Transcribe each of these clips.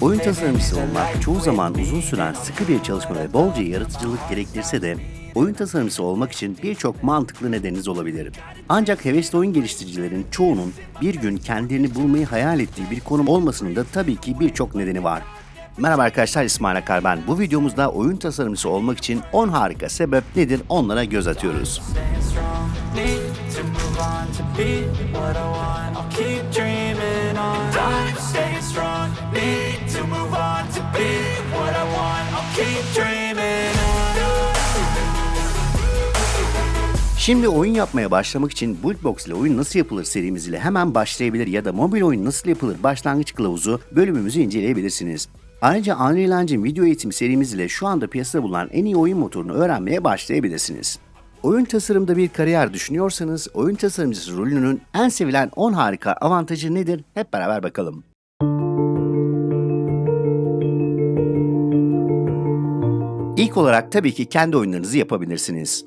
Oyun tasarımcısı olmak life çoğu zaman uzun süren sıkı bir çalışma ve bolca yaratıcılık gerektirse de oyun tasarımcısı olmak için birçok mantıklı nedeniniz olabilir. Ancak hevesli oyun geliştiricilerin çoğunun bir gün kendilerini bulmayı hayal ettiği bir konum olmasının da tabii ki birçok nedeni var. Merhaba arkadaşlar İsmail Akar ben. Bu videomuzda oyun tasarımcısı olmak için 10 harika sebep nedir onlara göz atıyoruz. To move on to be what I want. I'll keep dreaming on. I'm staying strong. Need to move on to be what I want. I'll keep dreaming on. Şimdi oyun yapmaya başlamak için Buildbox ile oyun nasıl yapılır serimiz ile hemen başlayabilir ya da mobil oyun nasıl yapılır başlangıç kılavuzu bölümümüzü inceleyebilirsiniz. Ayrıca Unreal Engine video eğitim serimiz ile şu anda piyasada bulunan en iyi oyun motorunu öğrenmeye başlayabilirsiniz. Oyun tasarımda bir kariyer düşünüyorsanız oyun tasarımcısı rolünün en sevilen 10 harika avantajı nedir? Hep beraber bakalım. İlk olarak tabii ki kendi oyunlarınızı yapabilirsiniz.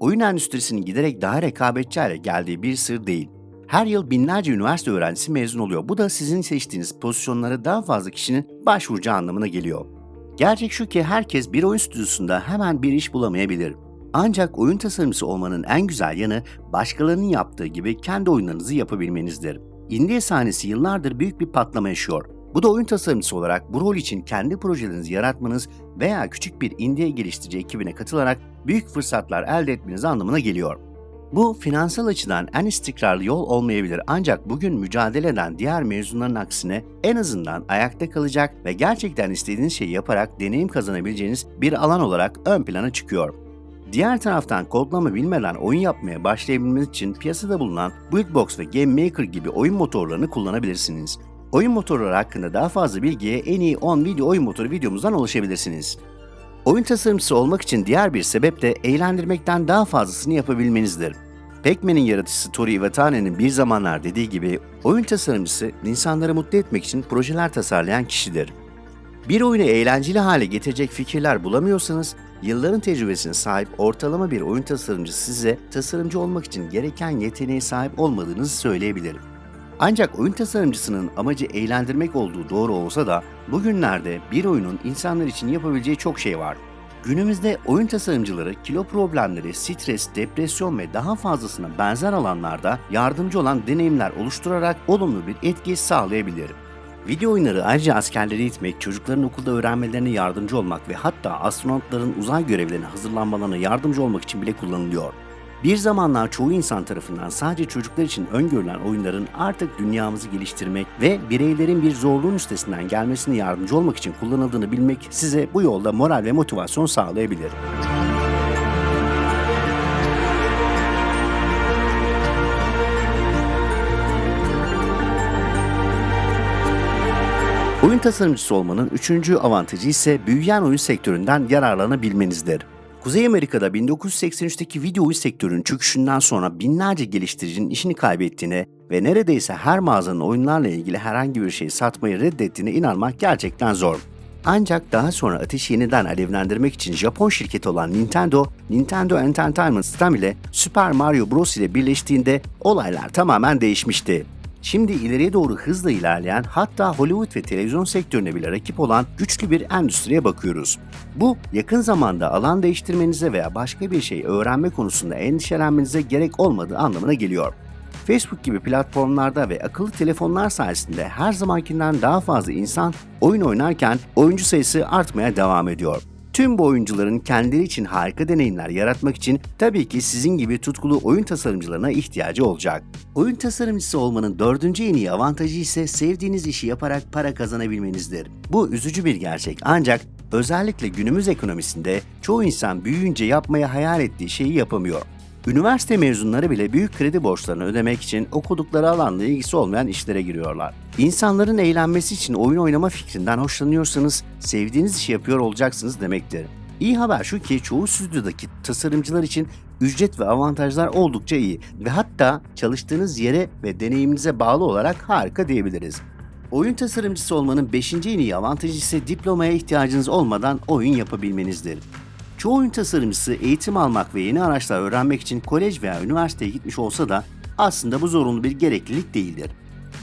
Oyun endüstrisinin giderek daha rekabetçi hale geldiği bir sır değil. Her yıl binlerce üniversite öğrencisi mezun oluyor. Bu da sizin seçtiğiniz pozisyonlara daha fazla kişinin başvuracağı anlamına geliyor. Gerçek şu ki herkes bir oyun stüdyosunda hemen bir iş bulamayabilir. Ancak oyun tasarımcısı olmanın en güzel yanı başkalarının yaptığı gibi kendi oyunlarınızı yapabilmenizdir. Indie sahnesi yıllardır büyük bir patlama yaşıyor. Bu da oyun tasarımcısı olarak bu rol için kendi projelerinizi yaratmanız veya küçük bir indie geliştirici ekibine katılarak büyük fırsatlar elde etmeniz anlamına geliyor. Bu finansal açıdan en istikrarlı yol olmayabilir ancak bugün mücadele eden diğer mezunların aksine en azından ayakta kalacak ve gerçekten istediğiniz şeyi yaparak deneyim kazanabileceğiniz bir alan olarak ön plana çıkıyor. Diğer taraftan kodlama bilmeden oyun yapmaya başlayabilmeniz için piyasada bulunan Buildbox ve Game Maker gibi oyun motorlarını kullanabilirsiniz. Oyun motorları hakkında daha fazla bilgiye en iyi 10 video oyun motoru videomuzdan ulaşabilirsiniz. Oyun tasarımcısı olmak için diğer bir sebep de eğlendirmekten daha fazlasını yapabilmenizdir. Pac-Man'in yaratıcısı Tori Iwatane'nin bir zamanlar dediği gibi oyun tasarımcısı insanları mutlu etmek için projeler tasarlayan kişidir. Bir oyunu eğlenceli hale getirecek fikirler bulamıyorsanız, yılların tecrübesine sahip ortalama bir oyun tasarımcısı size tasarımcı olmak için gereken yeteneğe sahip olmadığınızı söyleyebilirim. Ancak oyun tasarımcısının amacı eğlendirmek olduğu doğru olsa da bugünlerde bir oyunun insanlar için yapabileceği çok şey var. Günümüzde oyun tasarımcıları kilo problemleri, stres, depresyon ve daha fazlasına benzer alanlarda yardımcı olan deneyimler oluşturarak olumlu bir etki sağlayabilir. Video oyunları ayrıca askerleri eğitmek, çocukların okulda öğrenmelerine yardımcı olmak ve hatta astronotların uzay görevlerine hazırlanmalarına yardımcı olmak için bile kullanılıyor. Bir zamanlar çoğu insan tarafından sadece çocuklar için öngörülen oyunların artık dünyamızı geliştirmek ve bireylerin bir zorluğun üstesinden gelmesine yardımcı olmak için kullanıldığını bilmek size bu yolda moral ve motivasyon sağlayabilir. Oyun tasarımcısı olmanın üçüncü avantajı ise büyüyen oyun sektöründen yararlanabilmenizdir. Kuzey Amerika'da 1983'teki video oyun sektörünün çöküşünden sonra binlerce geliştiricinin işini kaybettiğine ve neredeyse her mağazanın oyunlarla ilgili herhangi bir şey satmayı reddettiğine inanmak gerçekten zor. Ancak daha sonra ateşi yeniden alevlendirmek için Japon şirketi olan Nintendo, Nintendo Entertainment System ile Super Mario Bros. ile birleştiğinde olaylar tamamen değişmişti. Şimdi ileriye doğru hızla ilerleyen hatta Hollywood ve televizyon sektörüne bile rakip olan güçlü bir endüstriye bakıyoruz. Bu yakın zamanda alan değiştirmenize veya başka bir şey öğrenme konusunda endişelenmenize gerek olmadığı anlamına geliyor. Facebook gibi platformlarda ve akıllı telefonlar sayesinde her zamankinden daha fazla insan oyun oynarken oyuncu sayısı artmaya devam ediyor. Tüm bu oyuncuların kendileri için harika deneyimler yaratmak için tabii ki sizin gibi tutkulu oyun tasarımcılarına ihtiyacı olacak. Oyun tasarımcısı olmanın dördüncü en iyi avantajı ise sevdiğiniz işi yaparak para kazanabilmenizdir. Bu üzücü bir gerçek ancak özellikle günümüz ekonomisinde çoğu insan büyüyünce yapmaya hayal ettiği şeyi yapamıyor. Üniversite mezunları bile büyük kredi borçlarını ödemek için okudukları alanla ilgisi olmayan işlere giriyorlar. İnsanların eğlenmesi için oyun oynama fikrinden hoşlanıyorsanız sevdiğiniz işi yapıyor olacaksınız demektir. İyi haber şu ki çoğu stüdyodaki tasarımcılar için ücret ve avantajlar oldukça iyi ve hatta çalıştığınız yere ve deneyiminize bağlı olarak harika diyebiliriz. Oyun tasarımcısı olmanın 5. en iyi avantajı ise diplomaya ihtiyacınız olmadan oyun yapabilmenizdir. Çoğu oyun tasarımcısı eğitim almak ve yeni araçlar öğrenmek için kolej veya üniversiteye gitmiş olsa da aslında bu zorunlu bir gereklilik değildir.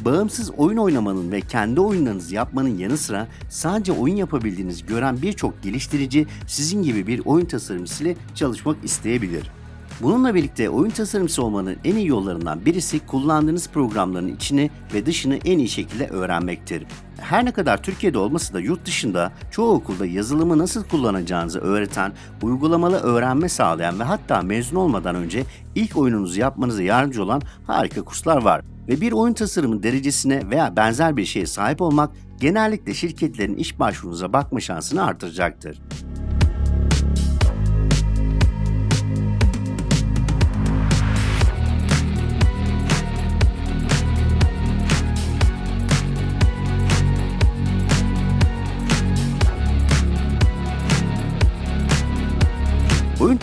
Bağımsız oyun oynamanın ve kendi oyunlarınızı yapmanın yanı sıra sadece oyun yapabildiğinizi gören birçok geliştirici sizin gibi bir oyun tasarımcısıyla çalışmak isteyebilir. Bununla birlikte oyun tasarımcısı olmanın en iyi yollarından birisi kullandığınız programların içini ve dışını en iyi şekilde öğrenmektir. Her ne kadar Türkiye'de olmasa da yurt dışında çoğu okulda yazılımı nasıl kullanacağınızı öğreten, uygulamalı öğrenme sağlayan ve hatta mezun olmadan önce ilk oyununuzu yapmanıza yardımcı olan harika kurslar var. Ve bir oyun tasarımı derecesine veya benzer bir şeye sahip olmak genellikle şirketlerin iş başvurunuza bakma şansını artıracaktır.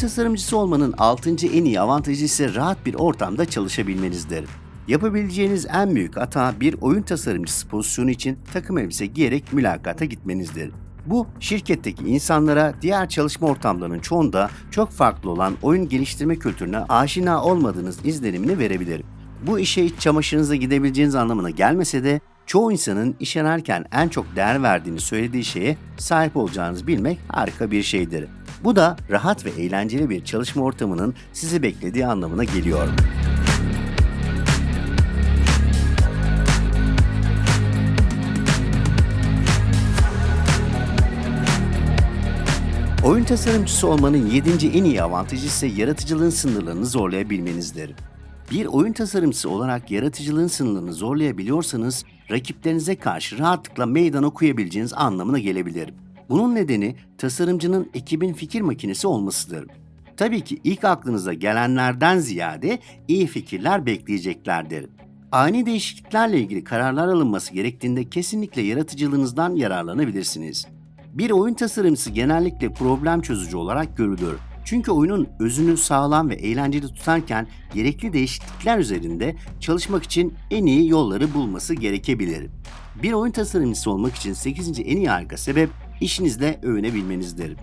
Tasarımcısı olmanın 6. en iyi avantajı ise rahat bir ortamda çalışabilmenizdir. Yapabileceğiniz en büyük hata bir oyun tasarımcısı pozisyonu için takım elbise giyerek mülakata gitmenizdir. Bu şirketteki insanlara diğer çalışma ortamlarının çoğunda çok farklı olan oyun geliştirme kültürüne aşina olmadığınız izlenimini verebilir. Bu işe iç çamaşırınıza gidebileceğiniz anlamına gelmese de çoğu insanın iş ararken en çok değer verdiğini söylediği şeye sahip olacağınızı bilmek harika bir şeydir. Bu da rahat ve eğlenceli bir çalışma ortamının sizi beklediği anlamına geliyor. Oyun tasarımcısı olmanın 7. en iyi avantajı ise yaratıcılığın sınırlarını zorlayabilmenizdir. Bir oyun tasarımcısı olarak yaratıcılığın sınırlarını zorlayabiliyorsanız rakiplerinize karşı rahatlıkla meydan okuyabileceğiniz anlamına gelebilir. Bunun nedeni tasarımcının ekibin fikir makinesi olmasıdır. Tabii ki ilk aklınıza gelenlerden ziyade iyi fikirler bekleyeceklerdir. Ani değişikliklerle ilgili kararlar alınması gerektiğinde kesinlikle yaratıcılığınızdan yararlanabilirsiniz. Bir oyun tasarımcısı genellikle problem çözücü olarak görülür. Çünkü oyunun özünü sağlam ve eğlenceli tutarken gerekli değişiklikler üzerinde çalışmak için en iyi yolları bulması gerekebilir. Bir oyun tasarımcısı olmak için 8. en iyi harika sebep işinizle övünebilmenizdir.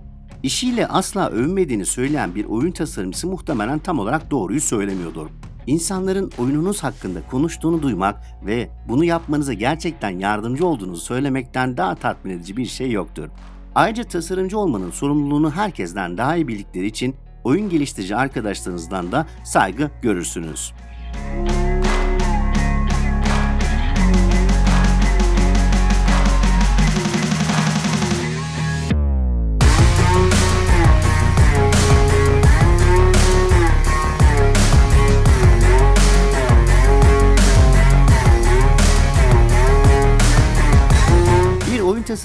İşiyle asla övünmediğini söyleyen bir oyun tasarımcısı muhtemelen tam olarak doğruyu söylemiyordur. İnsanların oyununuz hakkında konuştuğunu duymak ve bunu yapmanıza gerçekten yardımcı olduğunuzu söylemekten daha tatmin edici bir şey yoktur. Ayrıca tasarımcı olmanın sorumluluğunu herkesten daha iyi bildikleri için oyun geliştirici arkadaşlarınızdan da saygı görürsünüz. Bir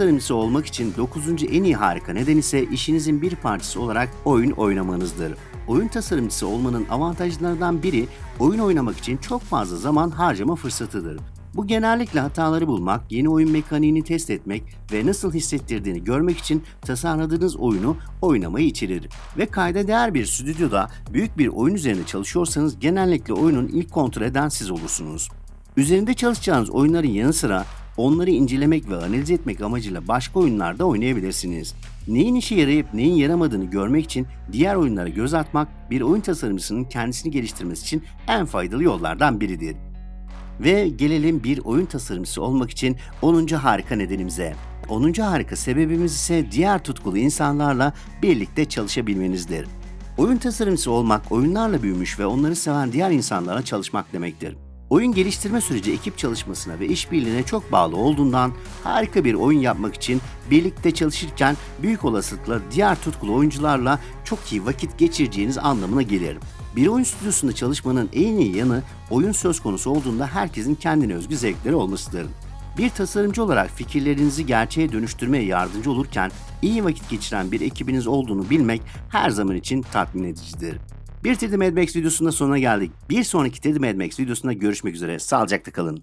tasarımcısı olmak için 9. en iyi harika neden ise işinizin bir parçası olarak oyun oynamanızdır. Oyun tasarımcısı olmanın avantajlarından biri oyun oynamak için çok fazla zaman harcama fırsatıdır. Bu genellikle hataları bulmak, yeni oyun mekaniğini test etmek ve nasıl hissettirdiğini görmek için tasarladığınız oyunu oynamayı içerir. Ve kayda değer bir stüdyoda büyük bir oyun üzerine çalışıyorsanız genellikle oyunun ilk kontrol eden siz olursunuz. Üzerinde çalışacağınız oyunların yanı sıra onları incelemek ve analiz etmek amacıyla başka oyunlarda oynayabilirsiniz. Neyin işe yarayıp neyin yaramadığını görmek için diğer oyunlara göz atmak bir oyun tasarımcısının kendisini geliştirmesi için en faydalı yollardan biridir. Ve gelelim bir oyun tasarımcısı olmak için 10. harika nedenimize. 10. harika sebebimiz ise diğer tutkulu insanlarla birlikte çalışabilmenizdir. Oyun tasarımcısı olmak, oyunlarla büyümüş ve onları seven diğer insanlarla çalışmak demektir. Oyun geliştirme süreci ekip çalışmasına ve işbirliğine çok bağlı olduğundan harika bir oyun yapmak için birlikte çalışırken büyük olasılıkla diğer tutkulu oyuncularla çok iyi vakit geçireceğiniz anlamına gelir. Bir oyun stüdyosunda çalışmanın en iyi yanı oyun söz konusu olduğunda herkesin kendine özgü zevkleri olmasıdır. Bir tasarımcı olarak fikirlerinizi gerçeğe dönüştürmeye yardımcı olurken iyi vakit geçiren bir ekibiniz olduğunu bilmek her zaman için tatmin edicidir. Bir 3D Mad Max sonuna geldik. Bir sonraki 3D Mad Max videosunda görüşmek üzere. Sağlıcakla kalın.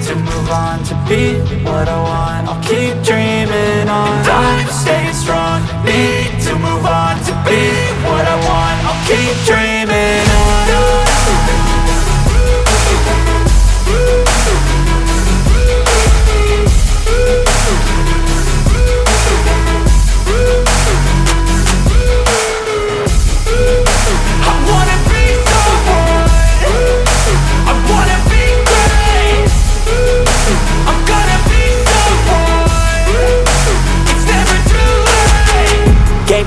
to move on to be what I want. I'll keep dreaming on. Time staying strong, need to move on to be what I want. I'll keep dreaming